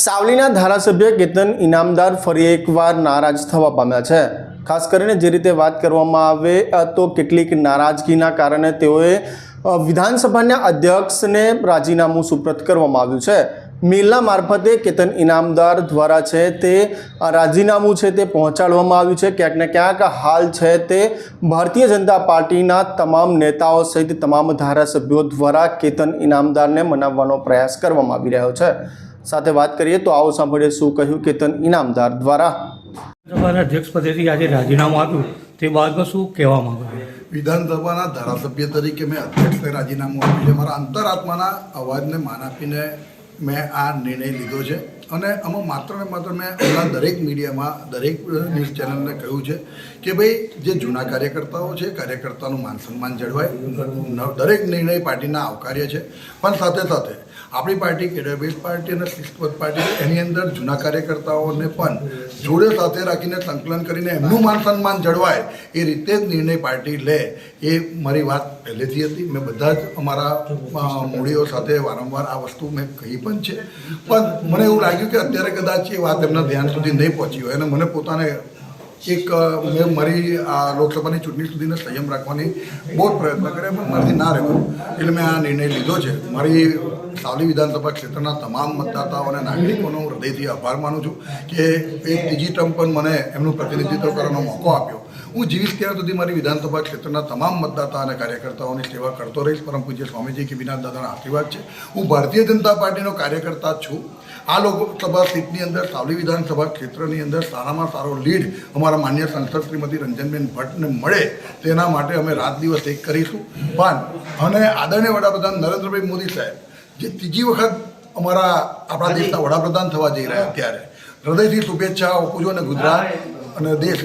સાવલીના ધારાસભ્ય કેતન ઇનામદાર ફરી એકવાર નારાજ થવા પામ્યા છે. ખાસ કરીને જે રીતે વાત કરવામાં આવે તો કેટલીક નારાજગીના કારણે તેઓએ વિધાનસભાના અધ્યક્ષને રાજીનામું સુપ્રત કરવામાં આવ્યું છે. મિલના મારફતે કેતન ઇનામદાર દ્વારા છે તે રાજીનામું છે તે પહોંચાડવામાં આવ્યું છે. ક્યાંક ને ક્યાંક હાલ છે તે ભારતીય જનતા પાર્ટીના તમામ નેતાઓ સહિત તમામ ધારાસભ્યો દ્વારા કેતન ઇનામદારને મનાવવાનો પ્રયાસ કરવામાં આવી રહ્યો છે. સાથે વાત કરીએ તો આવો સાંભળીએ શું કહ્યું કેતન ઇનામદાર દ્વારા. વિધાનસભાના અધ્યક્ષ પદેથી આજે રાજીનામું આપ્યું. તે બાદમાં શું કહેવા માંગુ વિધાનસભાના ધારાસભ્ય તરીકે મેં અધ્યક્ષને રાજીનામું આપ્યું છે. મારા અંતરાત્માના અવાજને માન આપીને મેં આ નિર્ણય લીધો છે. અને આમાં માત્ર ને માત્ર મેં હમણાં દરેક મીડિયામાં, દરેક ન્યૂઝ ચેનલને કહ્યું છે કે ભાઈ, જે જૂના કાર્યકર્તાઓ છે, કાર્યકર્તાનું માન સન્માન જળવાય. દરેક નિર્ણય પાર્ટીના આવકાર્ય છે. પણ સાથે સાથે આપણી પાર્ટી કેડરબેઝ પાર્ટી અને શિસ્તબદ્ધ પાર્ટી એની અંદર જૂના કાર્યકર્તાઓને પણ જોડે સાથે રાખીને સંકલન કરીને એમનું માન સન્માન જળવાય, એ રીતે જ નિર્ણય પાર્ટી લે, એ મારી વાત પહેલેથી હતી. મેં બધા જ અમારા મૂડીઓ સાથે વારંવાર આ વસ્તુ મેં કહી પણ છે. પણ મને એવું લાગ્યું કે અત્યારે કદાચ એ વાત એમના ધ્યાન સુધી નહીં પહોંચી હોય. અને મને પોતાને એક મેં મારી આ લોકસભાની ચૂંટણી સુધીને સંયમ રાખવાની બહુ પ્રયત્ન કર્યા. પણ મારાથી ના રહેવાનું એટલે મેં આ નિર્ણય લીધો છે. મારી સાવલી વિધાનસભા ક્ષેત્રના તમામ મતદાતાઓ અને નાગરિકોનો હૃદયથી આભાર માનું છું કે એક ત્રીજી ટર્મ પણ મને એમનું પ્રતિનિધિત્વ કરવાનો મોકો આપ્યો. હું જીવીશ ત્યાં સુધી મારી વિધાનસભા ક્ષેત્રના તમામ મતદાતા અને કાર્યકર્તાઓની સેવા કરતો રહીશ. પરમ પૂજ્ય સ્વામીજી કિબીનાથ દાદાના આશીર્વાદ છે. હું ભારતીય જનતા પાર્ટીનો કાર્યકર્તા છું. આ લોકસભા સીટની અંદર સાવલી વિધાનસભા ક્ષેત્રની અંદર સારામાં સારો લીડ અમારા માન્ય સંસદ શ્રીમતી રંજનબેન ભટ્ટને મળે તેના માટે અમે રાત દિવસ એક કરીશું. પણ અને આદરણીય વડાપ્રધાન નરેન્દ્રભાઈ મોદી સાહેબ જે ત્રીજી વખત અમારા આપણા દેશના વડાપ્રધાન થવા જઈ રહ્યા ત્યારે. હૃદયથી શુભેચ્છા આપું છું અને ગુજરાત અને દેશ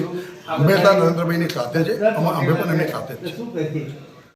હંમેશા નરેન્દ્રભાઈની સાથે છે. અમે અમે પણ એમની સાથે જ છે